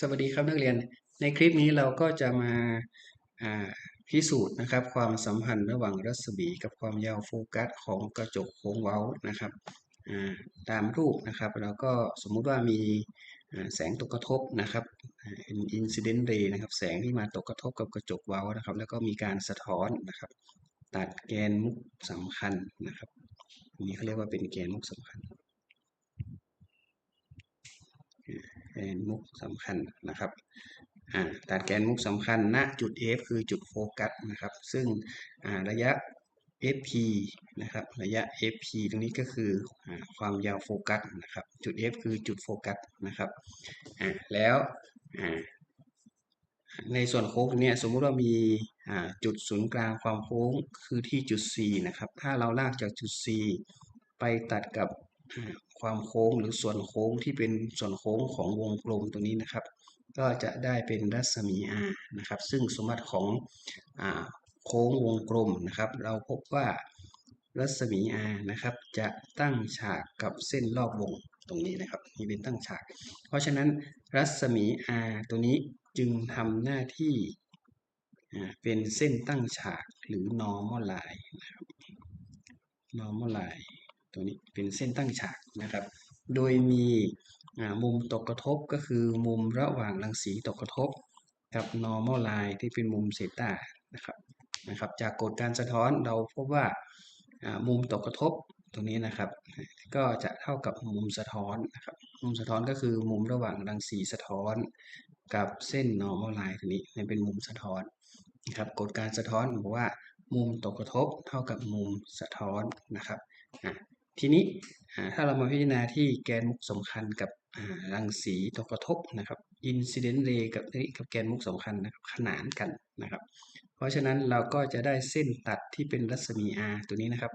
สวัสดีครับนักเรียน ในคลิปนี้เราก็จะมาพิสูจน์นะครับ ความสัมพันธ์ระหว่างรัศมีกับความยาวโฟกัสของกระจกโค้งเว้านะครับตามรูปนะครับเราก็สมมุติว่ามีแสงตกกระทบนะครับอินซิเดนต์เรย์นะครับ แสงที่มาตกกระทบกับกระจกเว้านะครับ แล้วก็มีการสะท้อนนะครับ ตัดแกนมุกสำคัญนะครับนนี้เขาเรียกว่าเป็นแกนมุกสำคัญ แกนมุกสำคัญนะครับตัดแกนมุกสำคัญณจุด F คือจุดโฟกัสนะครับ ซึ่งระยะ FP นะครับ ระยะ FP ตรงนี้ก็คืออความยาวโฟกัสนะครับ จุด F คือจุดโฟกัสนะครับแล้วในส่วนโค้งเนี่ยสมมุติว่ามีจุดศูนย์กลางความโค้งคือที่จุด C นะครับ ถ้าเราลากจากจุด C ไปตัดกับ ความโค้งหรือส่วนโค้งที่เป็นส่วนโค้งของวงกลมตัวนี้นะครับ ก็จะได้เป็นรัศมี r นะครับ ซึ่งสมบัติของอโค้งวงกลมนะครับ เราพบว่ารัศมี r นะครับ จะตั้งฉากกับเส้นรอบวงตรงนี้นะครับนี่เป็นตั้งฉาก เพราะฉะนั้นรัศมี r ตัวนี้จึงทำหน้าที่เป็นเส้นตั้งฉากหรือ normal line นะครับ normal line ตัวนี้เป็นเส้นตั้งฉากนะครับ โดยมีมุมตกกระทบก็คือมุมระหว่างรังสีตกกระทบ กับ normal line ที่เป็นมุมเซต้านะครับนะครับ จากกฎการสะท้อนเราพบว่ามุมตกกระทบตรงนี้นะครับ ก็จะเท่ากับมุมสะท้อนนะครับ มุมสะท้อนก็คือมุมระหว่างรังสีสะท้อนกับเส้น normal line ตรงนี้เป็นมุมสะท้อนนะครับกฎการสะท้อนบอกว่ามุมตกกระทบเท่ากับมุมสะท้อนนะครับ ทีนี้ถ้าเรามาพิจารณาที่แกนมุกสำคัญกับรังสีตกกระทบนะครับ incident ray กับนี่กับแกนมุกสำคัญนะครับขนานกันนะครับ เพราะฉะนั้นเราก็จะได้เส้นตัดที่เป็นรัศมี r ตัวนี้นะครับ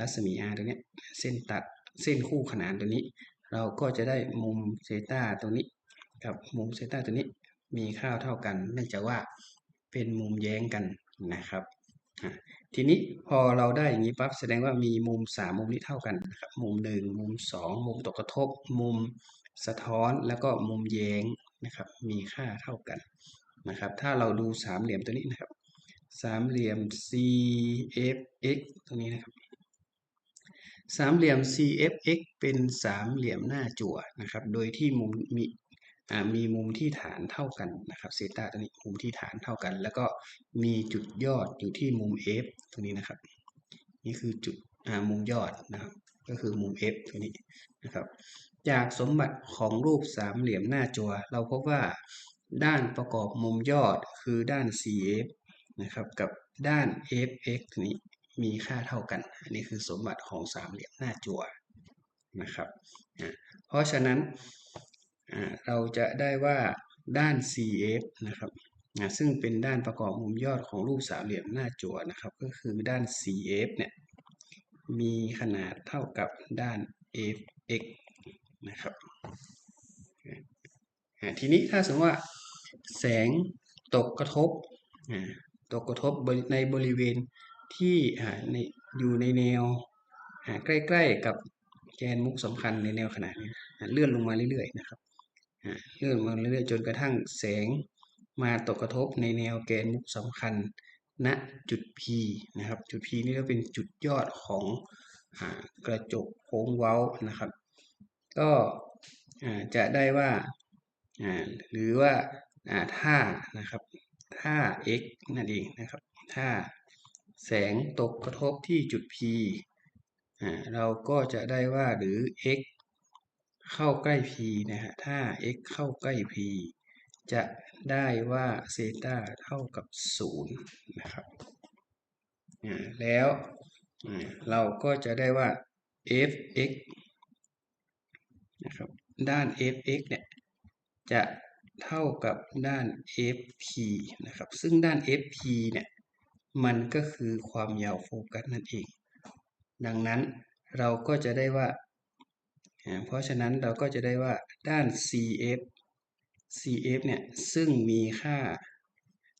รัศมี r ตัวนี้เส้นตัดเส้นคู่ขนานตัวนี้ เราก็จะได้มุมเซตาตัวนี้ กับมุมเซตาตัวนี้มีค่าเท่ากันเนื่องจากว่าเป็นมุมแย้งกันนะครับ ทีนี้พอเราได้อย่างนี้ปั๊บแสดงว่ามีมุม 3 มุมนี้เท่ากันนะครับมุม 1 มุม 2 มุมตกกระทบ มุมสะท้อนแล้วก็มุมแย้งนะครับ มีค่าเท่ากันนะครับ ถ้าเราดูสามเหลี่ยมตัวนี้นะครับสามเหลี่ยม CFX ตรงนี้นะครับสามเหลี่ยม CFX เป็นสามเหลี่ยมหน้าจั่วนะครับ โดยที่มุมมี มีมุมที่ฐานเท่ากันนะครับเซต้าตัวนี้มุมที่ฐานเท่ากัน แล้วก็มีจุดยอดอยู่ที่มุม f ตรงนี้นะครับ นี่คือจุดมุมยอดนะครับ ก็คือมุม f ตรงนี้นะครับ จากสมบัติของรูปสามเหลี่ยมหน้าจัว เราพบว่าด้านประกอบมุมยอดคือด้าน cf นะครับกับด้าน fx นี้มีค่าเท่ากัน อันนี้คือสมบัติของสามเหลี่ยมหน้าจัวนะครับ เพราะฉะนั้น เราจะได้ว่าด้าน CF นะครับซึ่งเป็นด้านประกอบมุมยอดของรูปสามเหลี่ยมหน้าจั่วนะครับ ก็คือด้าน CF เนี่ยมีขนาดเท่ากับด้าน FX นะครับทีนี้ถ้าสมมติว่าแสงตกกระทบตกกระทบในบริเวณที่อยู่ในแนวใกล้ๆกับแกนมุกสำคัญในแนวขนาดนี้เลื่อนลงมาเรื่อยๆนะครับ เลื่อนมาเรื่อยๆจนกระทั่งแสงมาตกกระทบในแนวแกนมุกสำคัญณจุด P นะครับ จุด P นี่ก็เป็นจุดยอดของกระจกโค้งเว้านะครับ ก็จะได้ว่าหรือว่าถ้านะครับถ้า x นั่นเองนะครับ ถ้าแสงตกกระทบที่จุด P เราก็จะได้ว่าหรือ x เข้าใกล้ p นะฮะ ถ้า x เข้าใกล้ p จะได้ว่าเซต้าเท่ากับ 0 นะครับ แล้วเราก็จะได้ว่า fx นะครับ ด้าน fx เนี่ย จะเท่ากับด้าน fp นะครับ ซึ่งด้าน fp เนี่ย มันก็คือความยาวโฟกัสนั่นเอง ดังนั้นเราก็จะได้ว่า เพราะฉะนั้นเราก็จะได้ว่าด้าน CF CF เนี่ยซึ่งมีค่า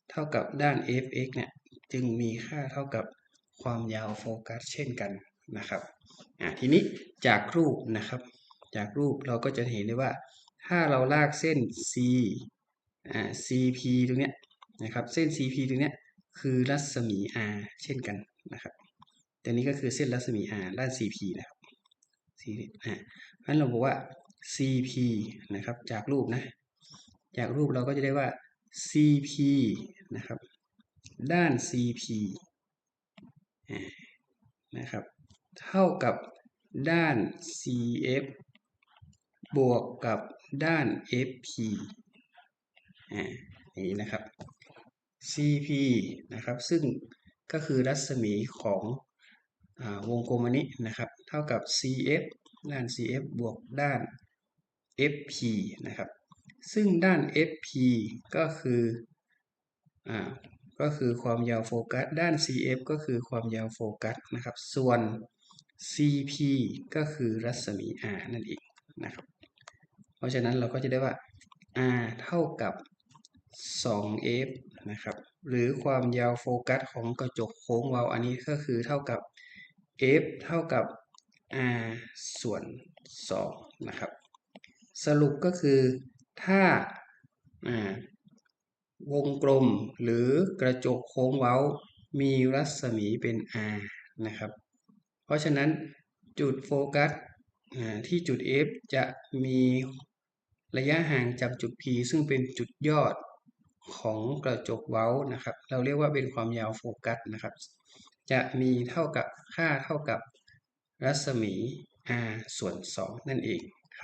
เท่ากับด้าน FX เนี่ยจึงมีค่าเท่ากับความยาวโฟกัสเช่นกันนะครับทีนี้จากรูปนะครับจากรูปเราก็จะเห็นได้ว่า ถ้าเราลากเส้น c cp ตรงเนี้ยนะครับเส้น CP ตรงเนี้ยคือรัศมี R เช่นกันนะครับแต่นี้ก็คือเส้นรัศมี R ด้าน CP นะครับ อันเราบอกว่า CP นะครับ จากรูปนะ จากรูปเราก็จะได้ว่า CP นะครับ ด้าน CP นะครับ เท่ากับด้าน CF บวกกับด้าน FP อ่านี้นะครับ CP นะครับ ซึ่งก็คือรัศมีของอวงกลมอันนี้นะครับ เท่ากับ CF ด้าน CF บวกด้าน FP นะครับ ซึ่งด้าน FP ก็คืออ่าก็คือความยาวโฟกัส ด้าน CF ก็คือความยาวโฟกัสนะครับ ส่วน CP ก็คือรัศมี R นั่นเองนะครับ เพราะฉะนั้นเราก็จะได้ว่า R เท่ากับ 2f นะครับ หรือความยาวโฟกัสของกระจกโค้งเว้าอันนี้ก็คือเท่ากับ f เท่ากับ r ส่วน2นะครับ สรุปก็คือถ้าวงกลมหรือกระจกโค้งเว้า มีรัศมีเป็น r นะครับ เพราะฉะนั้นจุดโฟกัสที่จุด F จะมีระยะห่างจากจุด P ซึ่งเป็นจุดยอดของกระจกเว้านะครับ เราเรียกว่าเป็นความยาวโฟกัสนะครับ จะมีเท่ากับค่าเท่ากับ รัศมี r ส่วน 2 นั่นเอง